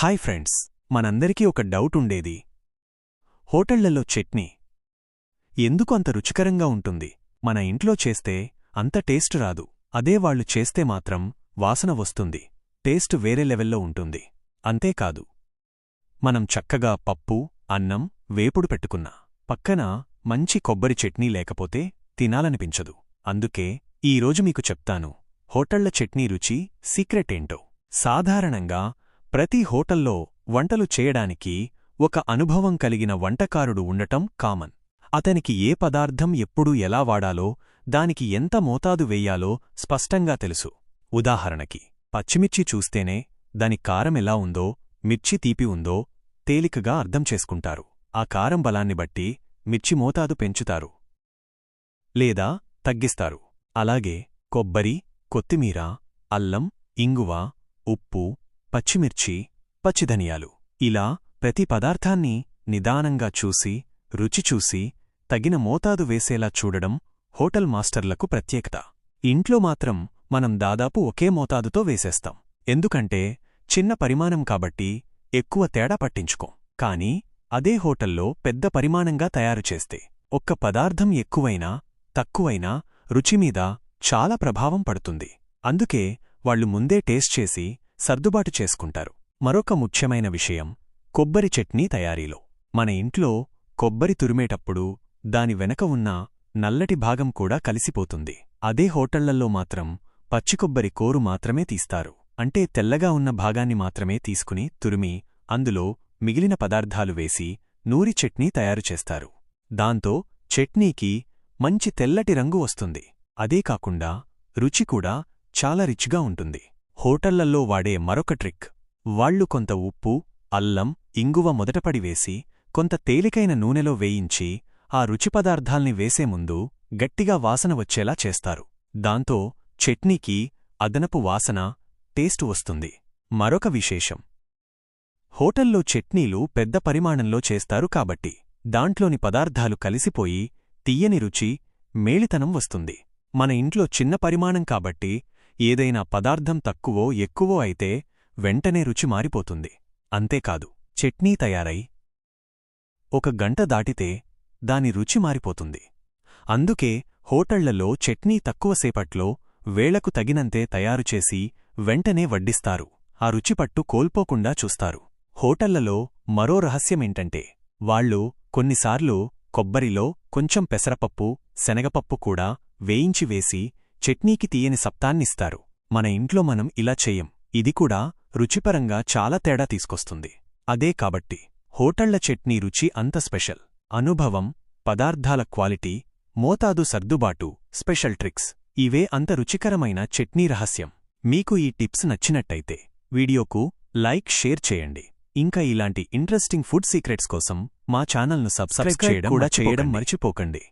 Hi friends మనందరికీ ఒక doubt ఉండేది. హోటళ్ళలో చట్నీ ఎందుకు అంత రుచికరంగా ఉంటుంది? మన ఇంట్లో చేస్తే అంత టేస్ట్ రాదు. అదే వాళ్ళు చేస్తే మాత్రం వాసన వస్తుంది. టేస్ట్ వేరే లెవెల్లో ఉంటుంది. అంతేకాదు మనం చక్కగా పప్పు అన్నం వేపుడు పెట్టుకున్నా పక్కన మంచి కొబ్బరి చట్నీ లేకపోతే తినాలనిపించదు. అందుకే ఈరోజు మీకు చెప్తాను హోటళ్ళ చట్నీ రుచి సీక్రెట్ ఏంటో? సాధారణంగా ప్రతి హోటల్లో వంటలు చేయడానికి ఒక అనుభవం కలిగిన వంటకారుడు ఉండటం కామన్. అతనికి ఏ పదార్థం ఎప్పుడు ఎలా వాడాలో దానికి ఎంత మోతాదు వెయ్యాలో స్పష్టంగా తెలుసు. ఉదాహరణకి పచ్చిమిర్చి చూస్తేనే దాని కారం ఎలా ఉందో మిర్చి తీపి ఉందో తేలికగా అర్థం చేసుకుంటారు. ఆ కారం బలాన్ని బట్టి మిర్చి మోతాదు పెంచుతారు. లేదా తగ్గిస్తారు. అలాగే కొబ్బరి కొత్తిమీర అల్లం ఇంగువ ఉప్పు పచ్చిమిర్చి పచ్చిధనియాలు. ఇలా ప్రతి పదార్థాన్ని నిదానంగా చూసి రుచి చూసి తగిన మోతాదు వేసేలా చూడడం హోటల్ మాస్టర్లకు ప్రత్యేకత. ఇంట్లో మాత్రం మనం దాదాపు ఒకే మోతాదుతో వేసేస్తాం. ఎందుకంటే చిన్న పరిమాణం కాబట్టి ఎక్కువ తేడా పట్టించుకోం. కాని అదే హోటల్లో పెద్ద పరిమాణంగా తయారుచేస్తే ఒక్క పదార్థం ఎక్కువైనా తక్కువైనా రుచిమీద చాలా ప్రభావం పడుతుంది. అందుకే వాళ్ళు ముందే టేస్ట్ చేసి సర్దుబాటు చేసుకుంటారు. మరొక ముఖ్యమైన విషయం కొబ్బరి చట్నీ తయారీలో. మన ఇంట్లో కొబ్బరి తురిమేటప్పుడు దాని వెనక ఉన్న నల్లటి భాగం కూడా కలిసిపోతుంది. అదే హోటళ్ళల్లో మాత్రం పచ్చికొబ్బరి కోరు మాత్రమే తీస్తారు. అంటే తెల్లగా ఉన్న భాగాన్ని మాత్రమే తీసుకుని తురిమి అందులో మిగిలిన పదార్థాలు వేసి నూరి చట్నీ తయారుచేస్తారు దాంతో చట్నీకి మంచి తెల్లటి రంగు వస్తుంది. అదే కాకుండా రుచి కూడా చాలా రిచ్గా ఉంటుంది. హోటళ్ళల్లో వాడే మరొక ట్రిక్. వాళ్ళు కొంత ఉప్పు అల్లం ఇంగువ మొదటపడివేసి కొంత తేలికైన నూనెలో వేయించి ఆ రుచి పదార్థాల్ని వేసే ముందు గట్టిగా వాసన వచ్చేలా చేస్తారు. దాంతో చట్నీకి అదనపు వాసన టేస్టు వస్తుంది. మరొక విశేషం. హోటల్లో చట్నీలు పెద్ద పరిమాణంలో చేస్తారు కాబట్టి దాంట్లోని పదార్థాలు కలిసిపోయి తియ్యని రుచి మేళితనం వస్తుంది. మన ఇంట్లో చిన్న పరిమాణం కాబట్టి ఏదైనా పదార్థం తక్కువో ఎక్కువో అయితే వెంటనే రుచి మారిపోతుంది. అంతేకాదు చట్నీ తయారై ఒక గంట దాటితే దాని రుచి మారిపోతుంది. అందుకే హోటళ్ళలో చట్నీ తక్కువసేపట్లో వేళకు తగినంతే తయారుచేసి వెంటనే వడ్డిస్తారు. ఆ రుచిపట్టు కోల్పోకుండా చూస్తారు. హోటళ్ళలో మరో రహస్యమేంటంటే వాళ్ళు కొన్నిసార్లు కొబ్బరిలో కొంచెం పెసరపప్పు శనగపప్పు కూడా వేయించి వేసి చట్నీకి తీయని సప్తాన్నిస్తారు. మన ఇంట్లో మనం ఇలా చెయ్యం ఇది కూడా రుచిపరంగా చాలా తేడా తీసుకొస్తుంది. అదే కాబట్టి హోటళ్ళ చట్నీ రుచి అంత స్పెషల్. అనుభవం పదార్థాల క్వాలిటీ మోతాదు సర్దుబాటు స్పెషల్ ట్రిక్స్ ఇవే అంత రుచికరమైన చట్నీ రహస్యం. మీకు ఈ టిప్స్ నచ్చినట్టయితే వీడియోకు లైక్ షేర్ చేయండి. ఇంకా ఇలాంటి ఇంట్రెస్టింగ్ ఫుడ్ సీక్రెట్స్ కోసం మా ఛానల్ను సబ్స్క్రైబ్ చేయడం కూడా చేయడం మర్చిపోకండి.